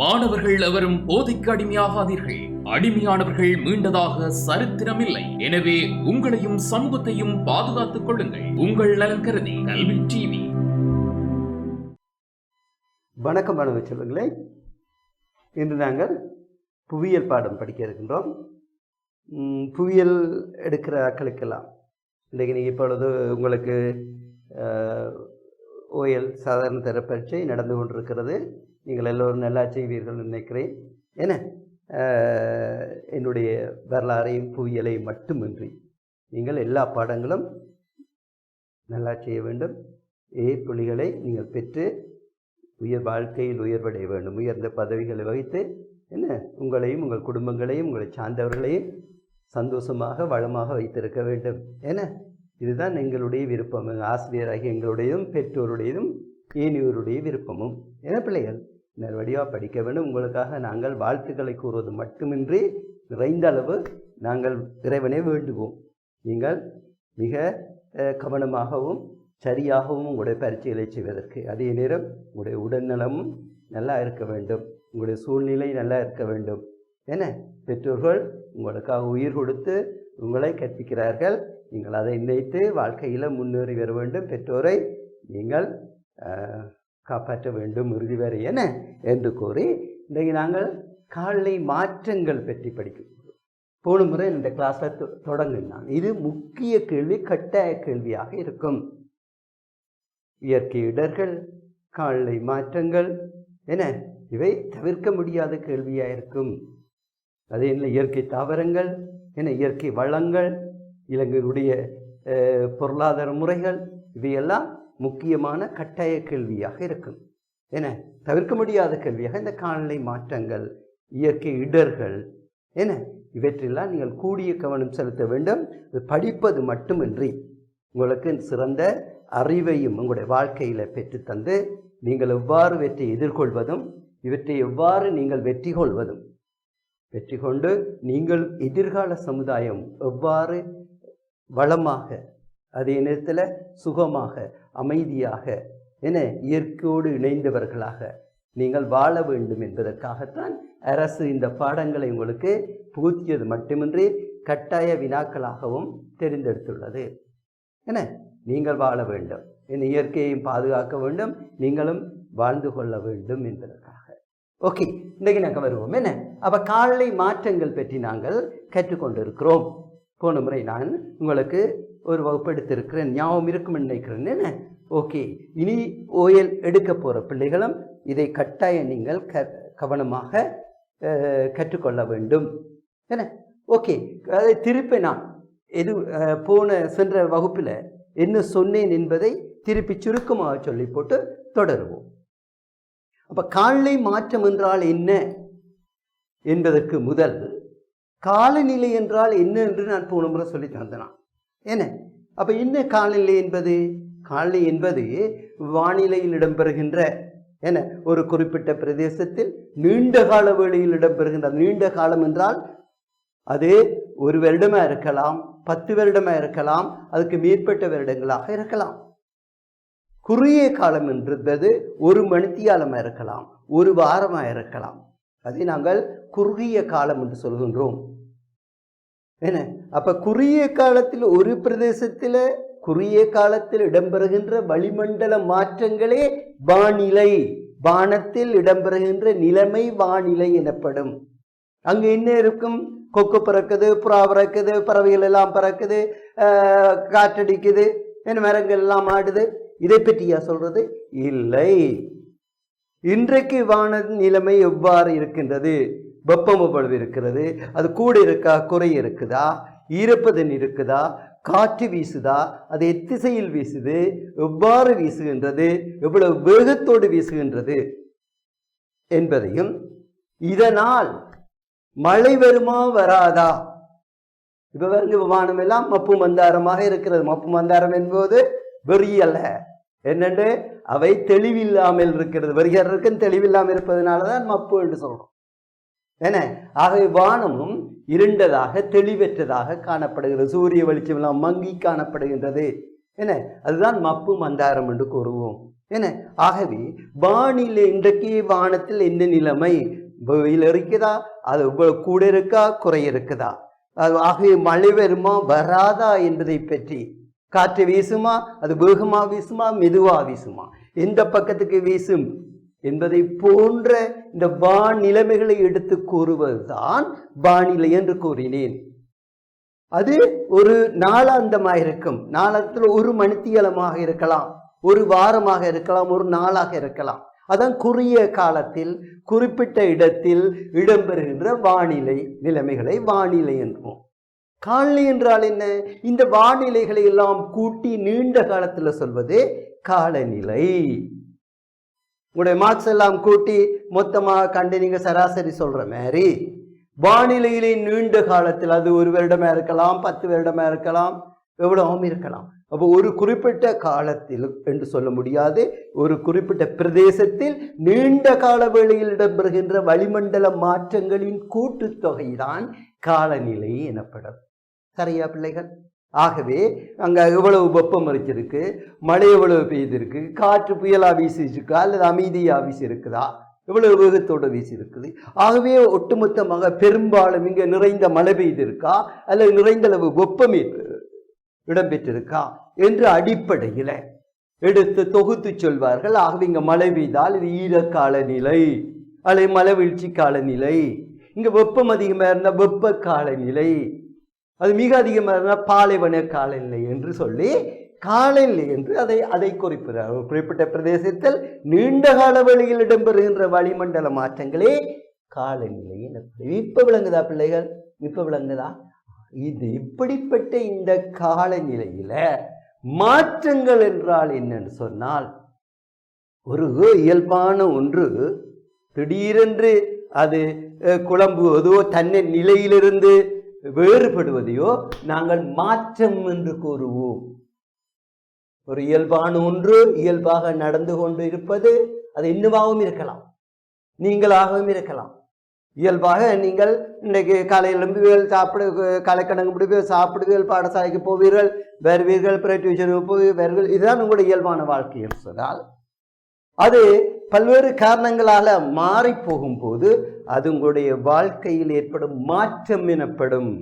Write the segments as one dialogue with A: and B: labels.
A: மாணவர்கள் எவரும் போதைக்கு அடிமையாகாதீர்கள். அடிமையானவர்கள் மீண்டதாக சரித்திரமில்லை. எனவே உங்களையும் சமூகத்தையும் பாதுகாத்துக் கொள்ளுங்கள். உங்கள் நலன் கருதி கல்வி டிவி.
B: வணக்கம் மாணவ செல்வங்களே. இன்று நாங்கள் புவியியல் பாடம் படிக்க இருக்கின்றோம். புவியியல் எடுக்கிற ஆட்களுக்கெல்லாம் இன்றைக்கு நீங்கள் இப்பொழுது உங்களுக்கு ஓஎல் சாதாரண தர பரீட்சை நடந்து கொண்டிருக்கிறது. நீங்கள் எல்லோரும் நல்லா செய்வீர்கள் நினைக்கிறேன். என்ன? என்னுடைய வரலாறையும் புவியியலையும் மட்டுமின்றி நீங்கள் எல்லா பாடங்களும் நல்லா செய்ய வேண்டும். ஏ புள்ளிகளை நீங்கள் பெற்று உயர் வாழ்க்கையில் உயர்வடைய வேண்டும். உயர்ந்த பதவிகளை வகித்து என்ன? உங்களையும் உங்கள் குடும்பங்களையும் உங்களை சார்ந்தவர்களையும் சந்தோஷமாக வளமாக வைத்திருக்க வேண்டும். என்ன? இதுதான் எங்களுடைய விருப்பம். ஆசிரியராகிய எங்களுடையதும் பெற்றோருடையதும் ஏனியோருடைய விருப்பமும். என பிள்ளைகள்? வடிவாக படிக்க வேண்டும். உங்களுக்காக நாங்கள் வாழ்த்துக்களை கூறுவது மட்டுமின்றி நிறைந்த அளவு நாங்கள் இறைவனை வேண்டுவோம். நீங்கள் மிக கவனமாகவும் சரியாகவும் உங்களுடைய பரீட்சைகளை செய்வதற்கு அதே நேரம் உங்களுடைய உடல்நலமும் நல்லா இருக்க வேண்டும். உங்களுடைய சூழ்நிலை நல்லா இருக்க வேண்டும். என்ன பெற்றோர்கள் உங்களுக்காக உயிர் கொடுத்து உங்களை கற்பிக்கிறார்கள். நீங்கள் அதை நினைத்து வாழ்க்கையில் முன்னேறி வர வேண்டும். பெற்றோரை நீங்கள் காப்பாற்ற வேண்டும் இறுதி வரை என என்று கூறி இன்றைக்கு நாங்கள் காலை மாற்றங்கள் பற்றி படிக்கிறோம் போன முறை இந்த கிளாஸில் தொடங்கினான். இது முக்கிய கேள்வி கட்டாய கேள்வியாக இருக்கும். இயற்கை இடர்கள் காலை மாற்றங்கள் என இவை தவிர்க்க முடியாத கேள்வியாக இருக்கும். அதே இல்லை இயற்கை தாவரங்கள் என இயற்கை வளங்கள் இலங்கையினுடைய பொருளாதார முறைகள் இவையெல்லாம் முக்கியமான கட்டாய கேள்வியாக இருக்கும். என தவிர்க்க முடியாத கேள்வியாக இந்த காலநிலை மாற்றங்கள் இயற்கை இடர்கள் என இவற்றெல்லாம் நீங்கள் கூடிய கவனம் செலுத்த வேண்டும். இது படிப்பது மட்டுமின்றி உங்களுக்கு சிறந்த அறிவையும் உங்களுடைய வாழ்க்கையில் பெற்றுத்தந்து நீங்கள் எவ்வாறு வெற்றி எதிர்கொள்வதும் இவற்றை எவ்வாறு நீங்கள் வெற்றி கொள்வதும் வெற்றி கொண்டு நீங்கள் எதிர்கால சமுதாயம் எவ்வாறு வளமாக அதே நேரத்தில் சுகமாக அமைதியாக என இயற்கையோடு இணைந்தவர்களாக நீங்கள் வாழ வேண்டும் என்பதற்காகத்தான் அரசு இந்த பாடங்களை உங்களுக்கு புகுத்தியது மட்டுமின்றி கட்டாய வினாக்களாகவும் தெரிந்தெடுத்துள்ளது. என்ன நீங்கள் வாழ வேண்டும். என் இயற்கையையும் பாதுகாக்க வேண்டும். நீங்களும் வாழ்ந்து கொள்ள வேண்டும் என்பதற்காக. ஓகே இன்றைக்கு நாங்கள் வருவோம். என்ன அப்போ காலை மாற்றங்கள் பற்றி நாங்கள் கற்றுக்கொண்டிருக்கிறோம். போன முறை நான் உங்களுக்கு ஒரு வகுப்பு எடுத்திருக்கிறேன். ஞாபகம் இருக்கும் நினைக்கிறேன். என்ன? ஓகே. இனி ஓயல் எடுக்க போகிற பிள்ளைகளும் இதை கட்டாயம் நீங்கள் க கவனமாக கற்றுக்கொள்ள வேண்டும். என்ன? ஓகே. அதை திருப்பி நான் எது போன சென்ற வகுப்பில் என்ன சொன்னேன் என்பதை திருப்பி சுருக்கமாக சொல்லி போட்டு தொடருவோம். அப்போ காலநிலை மாற்றம் என்றால் என்ன என்பதற்கு முதல் காலநிலை என்றால் என்ன என்று நான் போன முறை சொல்லி தந்தனான் என்ன? அப்போ என்ன காலநிலை என்பது? காலநிலை என்பது வானிலையில் இடம்பெறுகின்ற என்ன? ஒரு குறிப்பிட்ட பிரதேசத்தில் நீண்ட கால வேளையில் இடம்பெறுகின்ற நீண்ட காலம் என்றால் அது ஒரு வருடமா இருக்கலாம் பத்து வருடமா இருக்கலாம் அதுக்கு மேற்பட்ட வருடங்களாக இருக்கலாம். குறுகிய காலம் என்பது ஒரு மணித்தியாலமாக இருக்கலாம் ஒரு வாரமாக இருக்கலாம். அதை நாங்கள் குறுகிய காலம் என்று சொல்கின்றோம். என்ன? அப்போ குறுகிய காலத்தில் ஒரு பிரதேசத்தில் குறுகிய காலத்தில் இடம்பெறுகின்ற வளிமண்டல மாற்றங்களே வானிலை. வானத்தில் இடம்பெறுகின்ற நிலைமை வானிலை எனப்படும். அங்கே என்ன இருக்கும்? கொக்கு பறக்குது புறா பறக்குது பறவைகள் எல்லாம் பறக்குது காற்றடிக்குது என்ன மரங்கள் எல்லாம் ஆடுது? இதை பற்றியா சொல்றது? இல்லை. இன்றைக்கு வான நிலைமை எவ்வாறு இருக்கின்றது? வெப்பம் எவ்வளவு இருக்கிறது? அது கூட இருக்கா? குறை இருக்குதா? ஈரப்பதன் இருக்குதா? காற்று வீசுதா? அது எத்திசையில் வீசுது? எவ்வாறு வீசுகின்றது? எவ்வளவு வேகத்தோடு வீசுகின்றது? என்பதையும் இதனால் மழை வருமா வராதா? இப்ப பாருங்க விமானம் எல்லாம் மப்பு மந்தாரமாக இருக்கிறது. மப்பு மந்தாரம் என்பது வெறி அல்ல. என்னென்று அவை தெளிவில்லாமல் இருக்கிறது. வருகிறதற்கும் தெளிவில்லாமல் இருப்பதனால தான் மப்பு என்று சொல்றோம். என்ன? ஆகவே வானமும் இருண்டதாக தெளிவற்றதாக காணப்படுகிறது. சூரிய வெளிச்சமெல்லாம் மங்கி காணப்படுகின்றது. என்ன? அதுதான் மப்பு மந்தாரம் என்று கூறுவோம். என்ன? ஆகவே வானிலை இன்றைக்கு வானத்தில் என்ன நிலைமை? வெயில் இருக்குதா அது இவ்வளவு கூட இருக்கா? குறை இருக்குதா? அது ஆகவே மழை வருமா? வராதா என்பதை பற்றி. காற்று வீசுமா? அது வேகமாக வீசுமா? மெதுவா வீசுமா? எந்த பக்கத்துக்கு வீசும்? என்பதை போன்ற இந்த வானிலைமைகளை எடுத்து கூறுவதுதான் வானிலை என்று கூறினேன். அது ஒரு நாளாந்தமாக இருக்கும். நாளத்தில் ஒரு மணித்தியலமாக இருக்கலாம். ஒரு வாரமாக இருக்கலாம். ஒரு நாளாக இருக்கலாம். அதான் குறுகிய காலத்தில் குறிப்பிட்ட இடத்தில் இடம்பெறுகின்ற வானிலை நிலைமைகளை வானிலை என்போம் காலநிலை என்றால் என்ன? இந்த வானிலைகளை எல்லாம் கூட்டி நீண்ட காலத்துல சொல்வது காலநிலை. உங்களுடைய மார்க்ஸ் எல்லாம் கூட்டி மொத்தமாக கண்டு நீங்கள் சராசரி சொல்கிற மாதிரி வானிலையிலே நீண்ட காலத்தில் அது ஒரு வருடமாக இருக்கலாம் பத்து வருடமாக இருக்கலாம் எவ்வளவும் இருக்கலாம். அப்போ ஒரு குறிப்பிட்ட காலத்தில் என்று சொல்ல முடியாது ஒரு குறிப்பிட்ட பிரதேசத்தில் நீண்ட கால வேளையில் இடம்பெறுகின்ற வளிமண்டல மாற்றங்களின் கூட்டுத்தொகைதான் காலநிலை எனப்படும். சரியா பிள்ளைகள்? ஆகவே அங்கே எவ்வளவு வெப்பம் அரிச்சிருக்கு? மழை எவ்வளவு பெய்திருக்கு? காற்று புயலா வீசிச்சிருக்கா அல்லது அமைதியாக வீசி இருக்குதா எவ்வளவு வேகத்தோட வீசி இருக்குது ஆகவே ஒட்டுமொத்தமாக பெரும்பாலும் இங்கே நிறைந்த மழை பெய்திருக்கா? அல்லது நிறைந்த அளவு வெப்பம் இடம்பெற்றிருக்கா? என்ற அடிப்படையில் எடுத்து தொகுத்து சொல்வார்கள். ஆகவே இங்கே மழை பெய்தால் இது ஈரக்கால நிலை அல்லது மழை வீழ்ச்சி காலநிலை. இங்கே வெப்பம் அதிகமாக இருந்தால் வெப்ப காலநிலை. அது மிக அதிகமாக இருந்தால் பாலைவன காலநிலை என்று சொல்லி காலநிலை என்று அதை அதை குறிப்பிடுகிறார். ஒரு குறிப்பிட்ட பிரதேசத்தில் நீண்ட கால வழியில் இடம்பெறுகின்ற வளிமண்டல மாற்றங்களே காலநிலை எனப்படும் இப்போ விளங்குதா பிள்ளைகள்? இப்போ விளங்குதா? இது இப்படிப்பட்ட இந்த காலநிலையில மாற்றங்கள் என்றால் என்னன்னு சொன்னால் ஒரு இயல்பான ஒன்று திடீரென்று அது குழம்புவதோ தன்னை நிலையிலிருந்து வேறுபடுவதையோ நாங்கள் மாற்றம் என்று கூறுவோம். ஒரு இயல்பான ஒன்று இயல்பாக நடந்து கொண்டு இருப்பது அது இன்னுமாகவும் இருக்கலாம். நீங்களாகவும் இருக்கலாம். இயல்பாக நீங்கள் இன்றைக்கு காலையில் எழும்புவீர்கள் சாப்பிடு கலைக்கணங்கு முடிவீர்கள் சாப்பிடுவீர்கள் பாடசாலைக்கு போவீர்கள் வருவீர்கள் பிற டியூஷனுக்கு போவீர்கள் இதுதான் உங்களுடைய இயல்பான வாழ்க்கை என்று சொன்னால் அது பல்வேறு காரணங்களால் மாறி போகும்போது அது உங்களுடைய வாழ்க்கையில் ஏற்படும் மாற்றம் எனப்படும்.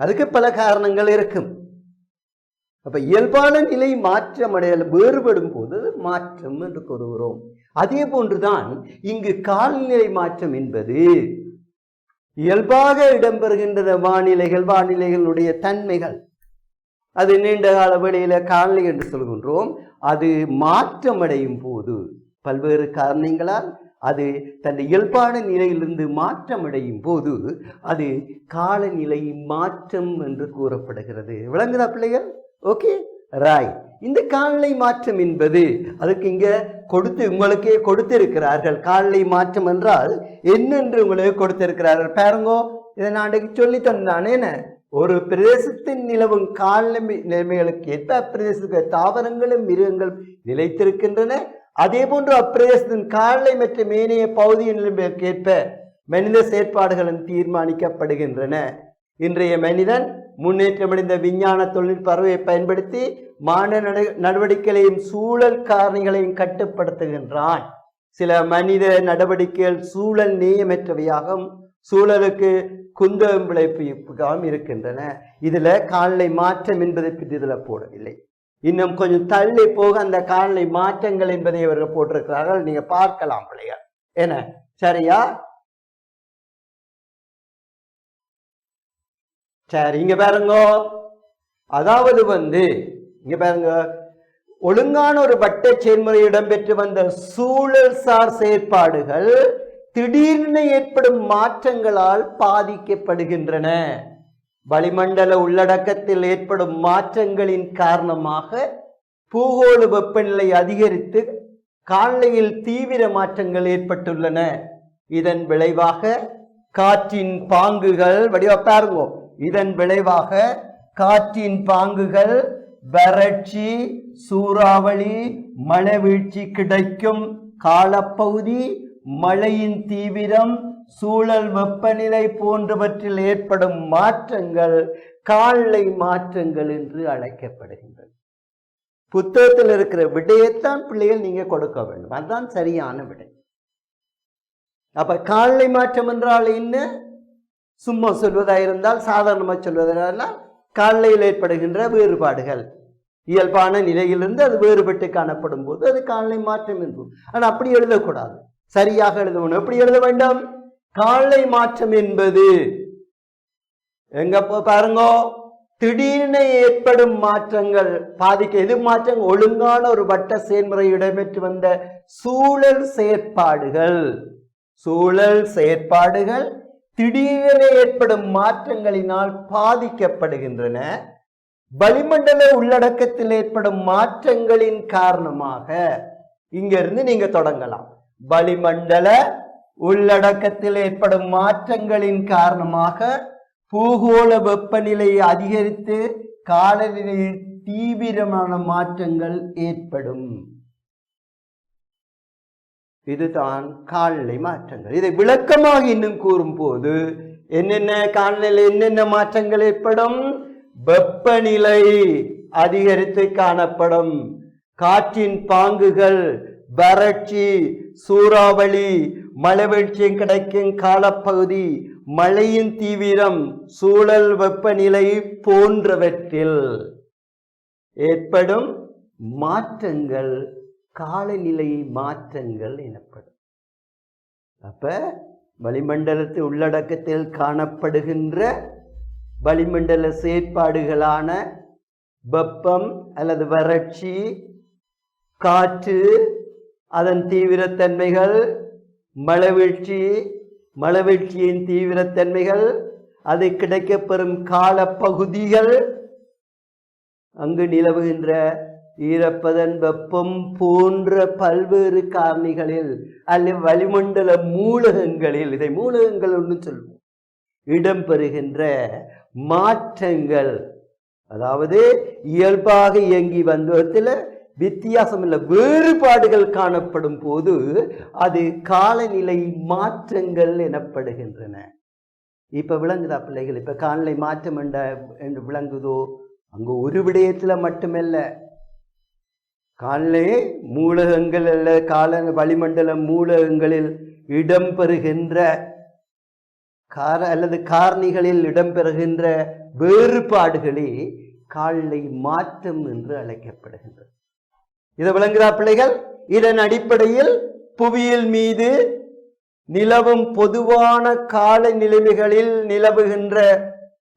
B: அதுக்கு பல காரணங்கள் இருக்கும். அப்ப இயல்பான நிலை மாற்றம் அடையல வேறுபடும் போது மாற்றம் என்று கூறுகிறோம். அதே போன்றுதான் இங்கு காலநிலை மாற்றம் என்பது இயல்பாக இடம்பெறுகின்ற வானிலைகள் வானிலைகளுடைய தன்மைகள் அது நீண்ட கால வழியில் காலநிலை என்று சொல்கின்றோம். அது மாற்றமடையும் போது பல்வேறு காரணங்களால் அது தன் இயல்பான நிலையிலிருந்து மாற்றமடையும் போது அது காலநிலை மாற்றம் என்று கூறப்படுகிறது. விளங்குதா பிள்ளைகள்? ஓகே ராய் இந்த காலநிலை மாற்றம் என்பது அதுக்கு இங்கே கொடுத்து உங்களுக்கே கொடுத்திருக்கிறார்கள். காலநிலை மாற்றம் என்றால் என்னென்று உங்களுக்கு கொடுத்திருக்கிறார்கள். பாருங்கோ இதை நான் அன்றைக்கு சொல்லி தந்தானே. என்ன? ஒரு பிரதேசத்தின் நிலவும் காலநிலை நிலைமைகளுக்கு ஏற்ப அப்பிரதேசத்துக்கு தாவரங்களும் மிருகங்களும் நிலைத்திருக்கின்றன. அதே போன்று அப்பிரதேசத்தின் காலநிலை மற்றும் மேனைய பகுதியின் நிலைமைகளுக்கு ஏற்ப மனித செயற்பாடுகளும் தீர்மானிக்கப்படுகின்றன. இன்றைய மனிதன் முன்னேற்றமடைந்த விஞ்ஞான தொழில்நுட்ப அறிவை பயன்படுத்தி மாநில நட- நடவடிக்கைகளையும் சூழல் காரணிகளையும் கட்டுப்படுத்துகின்றான். சில மனித நடவடிக்கைகள் சூழல் நேயமற்றவையாகவும் சூழலுக்கு குந்தகம் விளைவிப்புகாகவும் இருக்கின்றன. இதுல காலநிலை மாற்றம் என்பதை பற்றி இதுல போடவில்லை. இன்னும் கொஞ்சம் தள்ளி போக அந்த காலநிலை மாற்றங்கள் என்பதை அவர்கள் போட்டிருக்கிறார்கள். நீங்க பார்க்கலாம் பிள்ளைகள் என்ன? சரியா? சரி இங்க பாருங்க. அதாவது வந்து இங்க பாருங்க. ஒழுங்கான ஒரு வட்ட செயல்முறை இடம்பெற்று வந்த சூழல் சார் செயற்பாடுகள் திடீரென ஏற்படும் மாற்றங்களால் பாதிக்கப்படுகின்றன. வளிமண்டல உள்ளடக்கத்தில் ஏற்படும் மாற்றங்களின் காரணமாக பூகோள வெப்பநிலை அதிகரித்து காலநிலையில் தீவிர மாற்றங்கள் ஏற்பட்டுள்ளன. இதன் விளைவாக காற்றின் பாங்குகள் வடிவா பாருங்க. இதன் விளைவாக காற்றின் பாங்குகள் வறட்சி சூறாவளி மழை வீழ்ச்சி கிடைக்கும் காலப்பகுதி மழையின் தீவிரம் சூழல் வெப்பநிலை போன்றவற்றில் ஏற்படும் மாற்றங்கள் காலநிலை மாற்றங்கள் என்று அழைக்கப்படுகின்றன. புத்தகத்தில் இருக்கிற விடையைத்தான் பிள்ளைகள் நீங்க கொடுக்க வேண்டும். அதுதான் சரியான விடை. அப்ப காலநிலை மாற்றம் என்றால் என்ன? சும்மா சொல்வதா இருந்தால் சாதாரணமாக சொல்வதால் காலநிலையில் ஏற்படுகின்ற வேறுபாடுகள். இயல்பான நிலையிலிருந்து அது வேறுபட்டு காணப்படும் போது அது காலநிலை மாற்றம் என்பது ஆனால் அப்படி எழுதக்கூடாது. சரியாக எழுதணும் எப்படி எழுத வேண்டும்? காலநிலை மாற்றம் என்பது எங்க பாருங்க திடீர்னு ஏற்படும் மாற்றங்கள் பாதிக்க எது மாற்றம்? ஒழுங்கான ஒரு வட்ட செயல்முறை இடம்பெற்று வந்த சூழல் செயற்பாடுகள். சூழல் செயற்பாடுகள் திடீரென ஏற்படும் மாற்றங்களினால் பாதிக்கப்படுகின்றன. வளிமண்டல உள்ளடக்கத்தில் ஏற்படும் மாற்றங்களின் காரணமாக இங்கிருந்து நீங்க தொடங்கலாம். வளிமண்டல உள்ளடக்கத்தில் ஏற்படும் மாற்றங்களின் காரணமாக பூகோள வெப்பநிலை அதிகரித்து காலநிலையில் தீவிரமான மாற்றங்கள் ஏற்படும். இதுதான் காலநிலை மாற்றங்கள். இதை விளக்கமாக இன்னும் கூறும்போது என்னென்ன காலநிலை என்னென்ன மாற்றங்கள் ஏற்படும்? வெப்பநிலை அதிகரித்து காணப்படும். காற்றின் பாங்குகள் வறட்சி சூறாவளி மழைவீழ்ச்சியும் கிடைக்கும் காலப்பகுதி மழையின் தீவிரம் சூழல் வெப்பநிலை போன்றவற்றில் ஏற்படும் மாற்றங்கள் காலநிலை மாற்றங்கள் எனப்படும். அப்ப வளிமண்டலத்து உள்ளடக்கத்தில் காணப்படுகின்ற வளிமண்டல செயற்பாடுகளான வெப்பம் அல்லது வறட்சி காற்று அதன் தீவிரத்தன்மைகள் மழவீழ்ச்சி மழவீழ்ச்சியின் தீவிரத்தன்மைகள் அது கிடைக்கப்பெறும் காலப்பகுதிகள். அங்கு நிலவுகின்ற ஈரப்பதன் வெப்பம் போன்ற பல்வேறு காரணிகளில் அல்லது வளிமண்டல மூலகங்களில் இதை மூலகங்கள் ஒன்று சொல்வோம் இடம்பெறுகின்ற மாற்றங்கள். அதாவது இயல்பாக இயங்கி வந்ததில் வித்தியாசம் இல்லை வேறுபாடுகள் காணப்படும் போது அது காலநிலை மாற்றங்கள் எனப்படுகின்றன. இப்போ விளங்குதா பிள்ளைகள்? இப்போ காலநிலை மாற்றம் என்ற என்று விளங்குதோ? அங்கே ஒரு விடயத்தில் மட்டுமல்ல. காலநிலை மூலகங்கள் அல்ல கால வளிமண்டல மூலகங்களில் இடம்பெறுகின்ற கார அல்லது காரணிகளில் இடம்பெறுகின்ற வேறுபாடுகளே காலநிலை மாற்றம் என்று அழைக்கப்படுகின்றது இதை விளங்குதா பிள்ளைகள்? இதன் அடிப்படையில் புவியில் மீது நிலவும் பொதுவான கால நிலைமைகளில் நிலவுகின்ற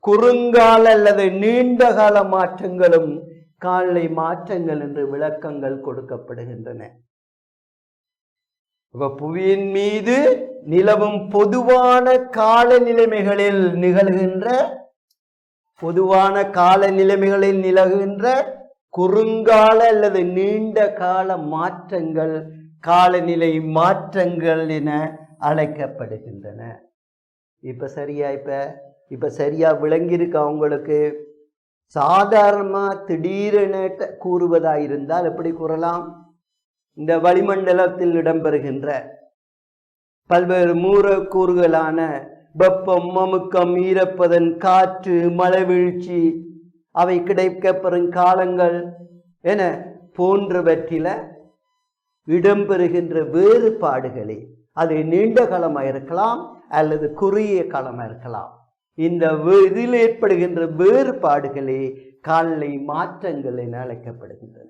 B: குறுங்கால அல்லது நீண்ட கால மாற்றங்களும் காலை மாற்றங்கள் என்று விளக்கங்கள் கொடுக்கப்படுகின்றன. புவியின் மீது நிலவும் பொதுவான கால நிலைமைகளில் நிகழ்கின்ற பொதுவான கால நிலைமைகளில் நிலவுகின்ற குறுங்கால அல்லது நீண்ட கால மாற்றங்கள் காலநிலை மாற்றங்கள் என அழைக்கப்படுகின்றன. இப்போ சரியா இப்போ? இப்போ சரியா விளங்கியிருக்கா உங்களுக்கு? சாதாரணமாக திடீரென கூறுவதாக இருந்தால் எப்படி கூறலாம்? இந்த வளிமண்டலத்தில் இடம்பெறுகின்ற பல்வேறு மூலக்கூறுகளான வெப்பம் அமுக்கம் ஈரப்பதன் காற்று மழைவீழ்ச்சி அவை கிடைக்கப்பெறும் காலங்கள் என போன்றவற்றில இடம்பெறுகின்ற வேறுபாடுகளே. அது நீண்ட காலமாக இருக்கலாம் அல்லது குறுகிய காலமாக இருக்கலாம். இந்த இதில் ஏற்படுகின்ற வேறுபாடுகளே காலநிலை மாற்றங்கள் என அழைக்கப்படுகின்றன.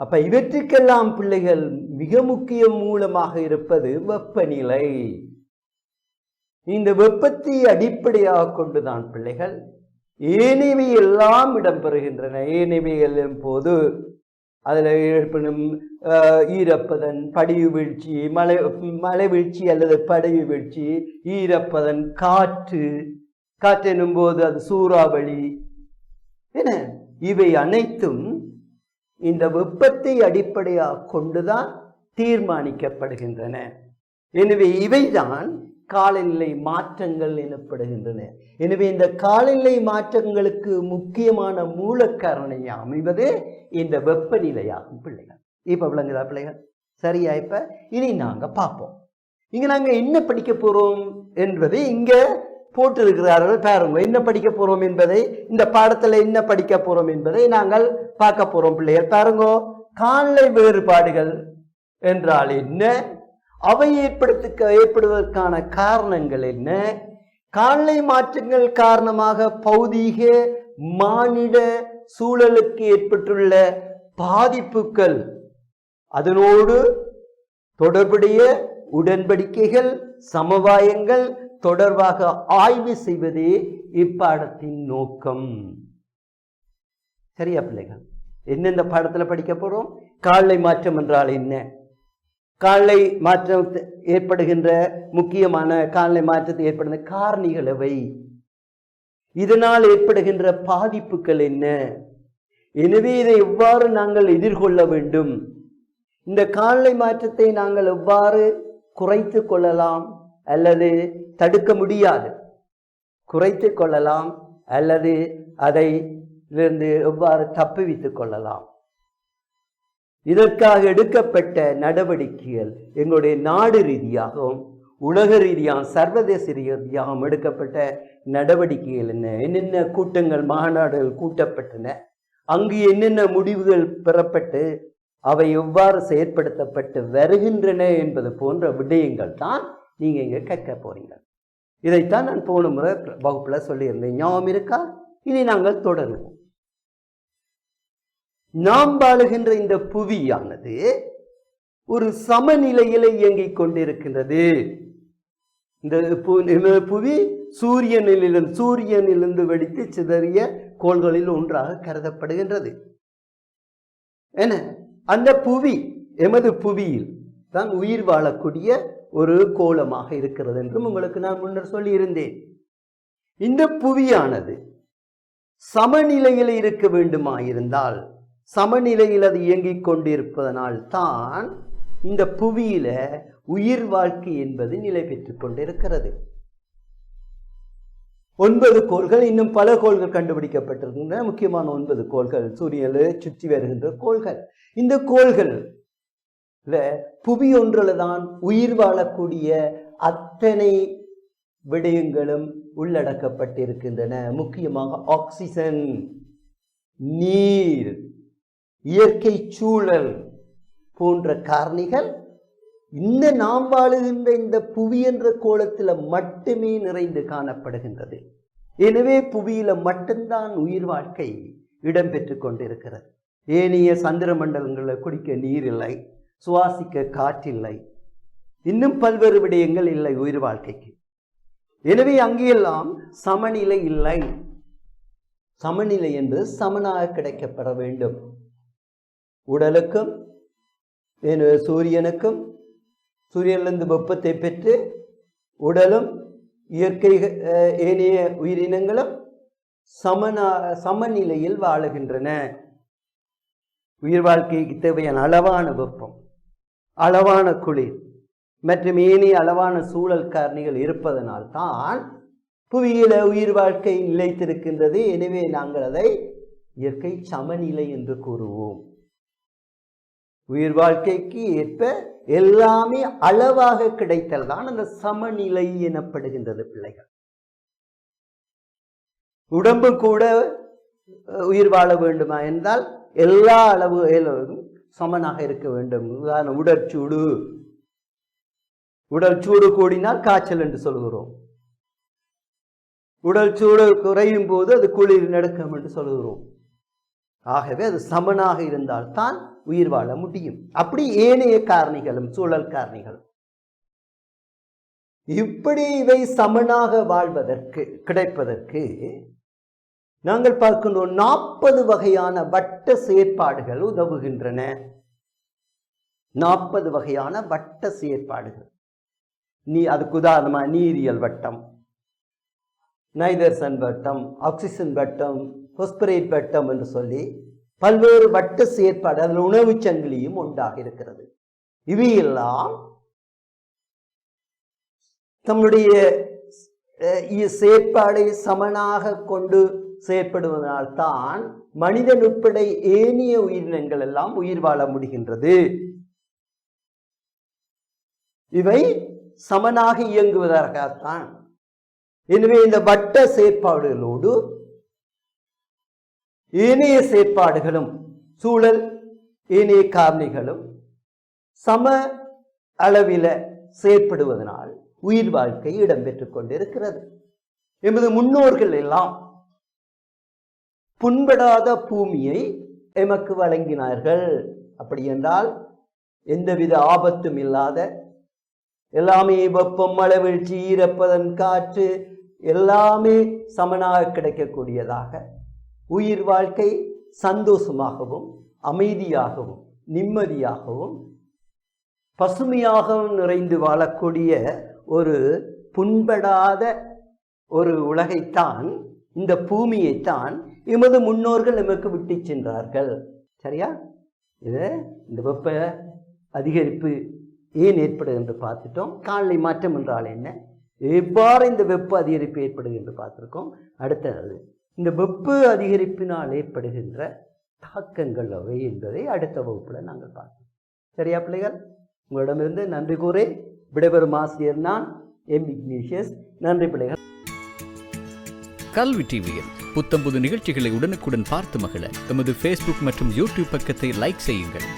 B: அப்ப இவற்றுக்கெல்லாம் பிள்ளைகள் மிக முக்கிய மூலமாக இருப்பது வெப்பநிலை. இந்த வெப்பத்தை அடிப்படையாக கொண்டுதான் பிள்ளைகள் ஏனைவை எல்லாம் இடம்பெறுகின்றன. ஏனைவைகளின் போது அதில் ஏற்படும் ஈரப்பதன் படிவு வீழ்ச்சி மலை மலை வீழ்ச்சி அல்லது படிவு வீழ்ச்சி ஈரப்பதன் காற்று காற்றெனும் போது அது சூறாவளி என இவை அனைத்தும் இந்த வெப்பத்தை அடிப்படையாக கொண்டுதான் தீர்மானிக்கப்படுகின்றன. எனவே இவைதான் காலநிலை மாற்றங்கள் எனப்படுகின்றன. எனவே இந்த காலநிலை மாற்றங்களுக்கு முக்கியமான மூலக்காரணை அமைவது இந்த வெப்பநிலையாகும் பிள்ளைகள். இப்ப விளங்குதா பிள்ளைகள்? சரியா இப்ப? இனி நாங்க பார்ப்போம். இங்க நாங்க என்ன படிக்க போறோம் என்பதை இங்க போட்டிருக்கிறார்கள் பாருங்க. என்ன படிக்க போறோம் என்பதை இந்த பாடத்துல என்ன படிக்க போறோம் என்பதை நாங்கள் பார்க்க போறோம் பிள்ளைகள். பாருங்க காலை வேறுபாடுகள் என்றால் என்ன? அவை ஏற்படுத்த ஏற்படுவதற்கான காரணங்கள் என்ன? காலநிலை மாற்றங்கள் காரணமாக பௌதீக மானிட சூழலுக்கு ஏற்பட்டுள்ள பாதிப்புகள். அதனோடு தொடர்புடைய உடன்படிக்கைகள் சமவாயங்கள் தொடர்பாக ஆய்வு செய்வதே இப்பாடத்தின் நோக்கம். சரியா பிள்ளைகள்? என்ன இந்த படிக்க போகிறோம் காலை மாற்றம் என்றால் என்ன? காலை மாற்றம் ஏற்படுகின்ற முக்கியமான காலை மாற்றத்தை ஏற்படுகின்ற காரணிகள் எவை? இதனால் ஏற்படுகின்ற பாதிப்புகள் என்ன? எனவே இதை எவ்வாறு நாங்கள் எதிர்கொள்ள வேண்டும்? இந்த காலை மாற்றத்தை நாங்கள் எவ்வாறு குறைத்து கொள்ளலாம் அல்லது தடுக்க முடியாது? குறைத்து கொள்ளலாம் அல்லது அதை இருந்து எவ்வாறு தப்புவித்துக் கொள்ளலாம்? இதற்காக எடுக்கப்பட்ட நடவடிக்கைகள் எங்களுடைய நாடு ரீதியாகவும் உலக ரீதியாகவும் சர்வதேச ரீதியாகவும் எடுக்கப்பட்ட நடவடிக்கைகள் என்ன? என்னென்ன கூட்டங்கள் மாநாடுகள் கூட்டப்பட்டன? அங்கு என்னென்ன முடிவுகள் பெறப்பட்டு அவை எவ்வாறு செயற்படுத்தப்பட்டு வருகின்றன என்பது போன்ற விடயங்கள் தான் நீங்கள் இங்கே கற்க போறீங்க. இதைத்தான் நான் போன முறை வகுப்பில் சொல்லியிருந்தேன். ஞாபகம் இருக்கா? இனி நாங்கள் தொடருவோம். நாம் வாழுகின்ற இந்த புவியானது ஒரு சமநிலையில இயங்கிக் கொண்டிருக்கின்றது. இந்த பு- புவி சூரியனிலிருந்து சூரியனிலிருந்து வெடித்து சிதறிய கோள்களில் ஒன்றாக கருதப்படுகின்றது. என்ன? அந்த புவி எமது புவியில் தான் உயிர் வாழக்கூடிய ஒரு கோலமாக இருக்கிறது என்றும் உங்களுக்கு நான் முன்னர் சொல்லியிருந்தேன். இந்த புவியானது சமநிலையில் இருக்க வேண்டுமாயிருந்தால் சமநிலையில் அது இயங்கிக் கொண்டிருப்பதனால் தான் இந்த புவியில உயிர் வாழ்க்கை என்பது நிலை பெற்றுக் கொண்டிருக்கிறது. ஒன்பது கோள்கள் இன்னும் பல கோள்கள் கண்டுபிடிக்கப்பட்டிருக்கின்றன. முக்கியமான ஒன்பது கோள்கள் சூரியனை சுற்றி வருகின்ற கோள்கள். இந்த கோள்கள் புவி ஒன்றில் தான் உயிர் வாழக்கூடிய அத்தனை விடயங்களும் உள்ளடக்கப்பட்டிருக்கின்றன. முக்கியமாக ஆக்சிஜன் நீர். இயற்கை சூழல் போன்ற காரணிகள் இந்த நாம் வாழுகின்ற இந்த புவி என்ற கோலத்தில் மட்டுமே நிறைந்து காணப்படுகின்றது. எனவே புவியில மட்டும்தான் உயிர் வாழ்க்கை இடம்பெற்று கொண்டிருக்கிறது. ஏனைய சந்திர மண்டலங்களில் குடிக்க நீர் இல்லை சுவாசிக்க காற்றில்லை இன்னும் பல்வேறு விடயங்கள் இல்லை உயிர் வாழ்க்கைக்கு. எனவே அங்கேயெல்லாம் சமநிலை இல்லை. சமநிலை என்று சமனாக கிடைக்கப்பட வேண்டும். உடலுக்கும் சூரியனுக்கும் சூரியனிலிருந்து வெப்பத்தை பெற்று உடலும் இயற்கை ஏனைய உயிரினங்களும் சமனா சமநிலையில் வாழுகின்றன. உயிர் வாழ்க்கைக்கு தேவையான அளவான வெப்பம் அளவான குளிர் மற்றும் ஏனைய அளவான சூழல் காரணிகள் இருப்பதனால் தான் புவியில உயிர் வாழ்க்கை நிலைத்திருக்கின்றது. எனவே நாங்கள் அதை இயற்கை சமநிலை என்று கூறுவோம். உயிர் வாழ்க்கைக்கு ஏற்ப எல்லாமே அளவாக கிடைத்தல் தான் அந்த சமநிலை எனப்படுகின்றது பிள்ளைகள். உடம்பு கூட உயிர் வாழ வேண்டுமா என்றால் எல்லா அளவுகளும் சமனாக இருக்க வேண்டும். உதாரணம் உடற்சூடு. உடல் சூடு கூடினால் காய்ச்சல் என்று சொல்கிறோம். உடல் சூடு குறையும் போது அது குளிர் நடக்கும் என்று சொல்கிறோம். ஆகவே அது சமனாக இருந்தால்தான் உயிர் வாழ முடியும். அப்படி ஏனைய காரணிகளும் சூழல் காரணிகளும். இப்படி இவை சமனாக வாழ்வதற்கு கிடைப்பதற்கு நாங்கள் பார்க்கின்றோம் நாற்பது வகையான வட்ட செயற்பாடுகள் உதவுகின்றன. நாற்பது வகையான வட்ட செயற்பாடுகள். நீ அதுக்கு உதாரணமா நீரியல் வட்டம் நைதர்சன் வட்டம் ஆக்சிஜன் வட்டம் பொஸ்பரேட் வட்டம் என்று சொல்லி பல்வேறு வட்ட செயற்பாடு அதில் உணவு சங்கிலியும் உண்டாக இருக்கிறது. இவையெல்லாம் தம்முடைய செயற்பாடை சமனாக கொண்டு செயற்படுவதனால் தான் மனிதன் உட்பட ஏனைய உயிரினங்கள் எல்லாம் உயிர் வாழ முடிகின்றது. இவை சமனாக இயங்குவதற்காகத்தான். எனவே இந்த வட்ட செயற்பாடுகளோடு ஏனைய செயற்பாடுகளும் சூழல் ஏனைய காரணிகளும் சம அளவில செயற்படுவதனால் உயிர் வாழ்க்கை இடம்பெற்றுக் கொண்டிருக்கிறது. எமது முன்னோர்கள் எல்லாம் புண்படாத பூமியை எமக்கு வழங்கினார்கள். அப்படி என்றால் எந்தவித ஆபத்தும் இல்லாத எல்லாமே வெப்பம் மழை வீழ்ச்சி ஈரப்பதன் காற்று எல்லாமே சமனாக கிடைக்கக்கூடியதாக உயிர் வாழ்க்கை சந்தோஷமாகவும் அமைதியாகவும் நிம்மதியாகவும் பசுமையாகவும் நிறைந்து வாழக்கூடிய ஒரு புண்படாத ஒரு உலகைத்தான் இந்த பூமியைத்தான் எமது முன்னோர்கள் எமக்கு விட்டு சென்றார்கள். சரியா? இது இந்த வெப்ப அதிகரிப்பு ஏன் ஏற்படுது என்று பார்த்துட்டோம். காலநிலை மாற்றம் என்றால் என்ன? எவ்வாறு இந்த வெப்ப அதிகரிப்பு ஏற்படுது என்று பார்த்துருக்கோம். அடுத்தது இந்த வெப்பு அதிகரிப்பினால் ஏற்படுகின்ற தாக்கங்கள் அவை என்பதை அடுத்த வகுப்பில் நாங்கள் பார்ப்போம். சரியா பிள்ளைகள்? உங்களிடமிருந்து நன்றி கூறி விடைபெறும் ஆசிரியர் நான் எம் இக்னீஷியஸ். நன்றி பிள்ளைகள்.
C: கல்வி டிவியில் புத்தம்புது நிகழ்ச்சிகளை உடனுக்குடன் பார்த்து மகிழ எமது ஃபேஸ்புக் மற்றும் யூடியூப் பக்கத்தை லைக் செய்யுங்கள்.